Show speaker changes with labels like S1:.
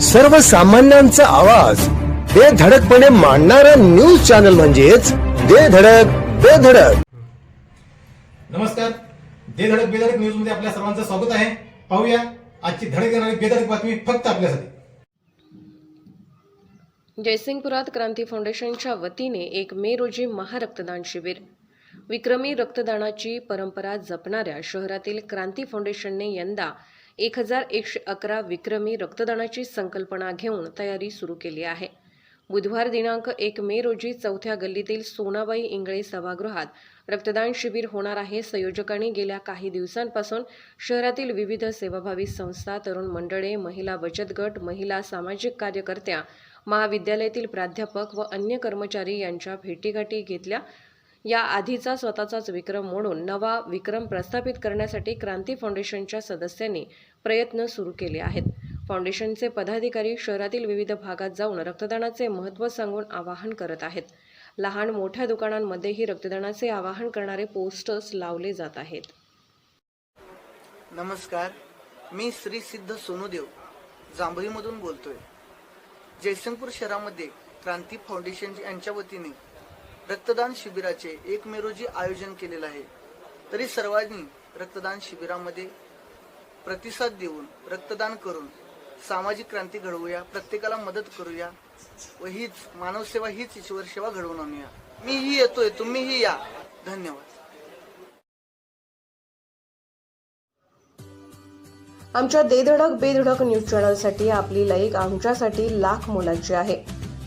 S1: सर्वसामान्यांचा आवाज. बेधडकपणे मांडणारा न्यूज चॅनल म्हणजेच बेधडक बेधडक
S2: नमस्कार. दे धडक बेधडक न्यूजमध्ये आपल्या सर्वांचं स्वागत आहे. पाहूया आजची धडक येणारी बेधडक बातमी फक्त आपल्यासाठी.
S3: जयसिंगपुरात क्रांती फाउंडेशनच्या वतीने एक मे रोजी महारक्तदान शिबिर. विक्रमी रक्तदानाची परंपरा जपणाऱ्या शहरातील क्रांती फाउंडेशनने यंदा एक हजार एकशे अकरा विक्रमी रक्तदानाची संकल्पना घेऊन तयारी सुरू केली आहे. बुधवार दिनांक एक मे रोजी चौथ्या गल्लीतील सोनाबाई इंगळे सभागृहात रक्तदान शिबिर होणार आहे. संयोजकांनी गेल्या काही दिवसांपासून शहरातील विविध सेवाभावी संस्था तरुण मंडळे महिला बचत गट महिला सामाजिक कार्यकर्त्या महाविद्यालयातील प्राध्यापक व अन्य कर्मचारी यांच्या भेटीगाठी घेतल्या या आधीचा स्वतःचाच विक्रम मोडून नवा विक्रम प्रस्थापित करण्यासाठी क्रांती फाउंडेशनच्या सदस्यांनी प्रयत्न सुरू केले आहेत. फाउंडेशनचे पदाधिकारी शहरातील विविध भागात जाऊन रक्तदानाचे महत्त्व सांगून आवाहन करत आहेत. लहान मोठ्या दुकानांमध्येही रक्तदानाचे आवाहन करणारे पोस्टर्स लावले जात आहेत.
S4: नमस्कार मी श्री सिद्ध सोनूदेव जांभळीमधून बोलतोय. जयसिंगपूर शहरामध्ये क्रांती फाउंडेशन यांच्या वतीने रक्तदान शिबिराचे एक मे रोजी आयोजन केलेलं आहे तरी सर्वांनी रक्तदान शिबिरामध्ये प्रतिसाद देऊन रक्तदान करून सामाजिक क्रांती घडवूया प्रत्येकाला मदत करूया व हीच मानवसेवा हीच ईश्वर सेवा घडवून आणूया. मीही येतोय तुम्हीही या. धन्यवाद.
S3: आमच्या देधडक बेधडक न्यूज चॅनलसाठी आपली लाईक आमच्यासाठी लाख मोलाची आहे.